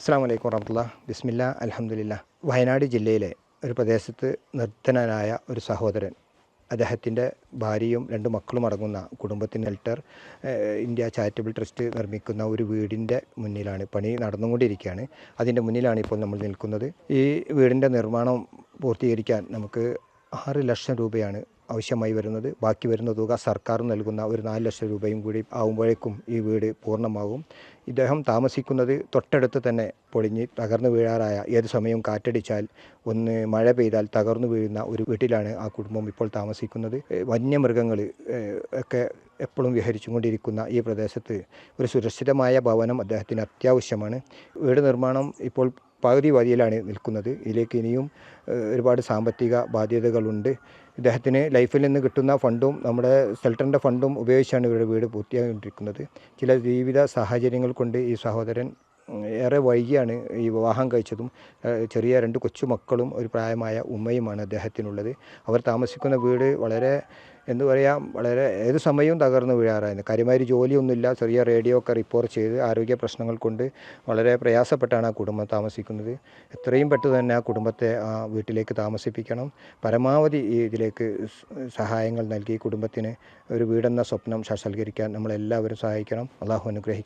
അസ്സാം വലൈക്കും വറഹമുല്ല ബിസ്മില്ല അലഹമുല്ല വയനാട് ജില്ലയിലെ ഒരു പ്രദേശത്ത് നിർദ്ധനനായ ഒരു സഹോദരൻ അദ്ദേഹത്തിന്റെ ഭാര്യയും രണ്ട് മക്കളും അടങ്ങുന്ന കുടുംബത്തിന് ഷെൽട്ടർ ഇന്ത്യ ചാരിറ്റബിൾ ട്രസ്റ്റ് നിർമ്മിക്കുന്ന ഒരു വീടിന്റെ മുന്നിലാണ് പണി നടന്നുകൊണ്ടിരിക്കുകയാണ്. അതിന്റെ മുന്നിലാണ് ഇപ്പോൾ നമ്മൾ നിൽക്കുന്നത്. ഈ വീടിന്റെ നിർമ്മാണം പൂർത്തീകരിക്കാൻ നമുക്ക് ആറ് ലക്ഷം രൂപയാണ് ആവശ്യമായി വരുന്നത്. ബാക്കി വരുന്ന തുക സർക്കാർ നൽകുന്ന ഒരു നാല് ലക്ഷം രൂപയും കൂടി ആകുമ്പോഴേക്കും ഈ വീട് പൂർണമാകും ഇദ്ദേഹം താമസിക്കുന്നത് തൊട്ടടുത്ത് തന്നെ പൊളിഞ്ഞ് തകർന്നു വീഴാറായ ഏത് സമയവും കാറ്റടിച്ചാൽ ഒന്ന് മഴ പെയ്താൽ തകർന്നു വീഴുന്ന ഒരു വീട്ടിലാണ് ആ കുടുംബം ഇപ്പോൾ താമസിക്കുന്നത്. വന്യമൃഗങ്ങൾ ഒക്കെ എപ്പോഴും വിഹരിച്ചുകൊണ്ടിരിക്കുന്ന ഈ പ്രദേശത്ത് ഒരു സുരക്ഷിതമായ ഭവനം അദ്ദേഹത്തിന് അത്യാവശ്യമാണ്. വീട് നിർമ്മാണം ഇപ്പോൾ പകുതി വരിയിലാണ് നിൽക്കുന്നത്. ഇതിലേക്ക് ഇനിയും ഒരുപാട് സാമ്പത്തിക ബാധ്യതകളുണ്ട്. ഇദ്ദേഹത്തിന് ലൈഫിൽ നിന്ന് കിട്ടുന്ന ഫണ്ടും നമ്മുടെ സെൽട്ടറിന്റെ ഫണ്ടും ഉപയോഗിച്ചാണ് ഇവരുടെ വീട് പൂർത്തിയായിക്കൊണ്ടിരിക്കുന്നത് ചില ജീവിത സാഹചര്യങ്ങൾ കൊണ്ട് ഈ സഹോദരൻ ഏറെ വൈകിയാണ് ഈ വിവാഹം കഴിച്ചതും ചെറിയ രണ്ട് കൊച്ചുമക്കളും ഒരു പ്രായമായ ഉമ്മയുമാണ് അദ്ദേഹത്തിനുള്ളത് അവർ താമസിക്കുന്ന വീട് വളരെ എന്ന് പറയാം വളരെ ഏത് സമയവും തകർന്നു വീഴാറായിരുന്നു കാര്യമായൊരു ജോലിയൊന്നുമില്ല ചെറിയ റേഡിയോ ഒക്കെ റിപ്പോർട്ട് ചെയ്ത് ആരോഗ്യ പ്രശ്നങ്ങൾ കൊണ്ട് വളരെ പ്രയാസപ്പെട്ടാണ് ആ കുടുംബം താമസിക്കുന്നത് എത്രയും പെട്ടെന്ന് തന്നെ ആ കുടുംബത്തെ ആ വീട്ടിലേക്ക് താമസിപ്പിക്കണം പരമാവധി ഇതിലേക്ക് സഹായങ്ങൾ നൽകി കുടുംബത്തിന് ഒരു വീടെന്ന സ്വപ്നം സാക്ഷാത്കരിക്കാൻ നമ്മളെല്ലാവരും സഹായിക്കണം അള്ളാഹു അനുഗ്രഹിക്കും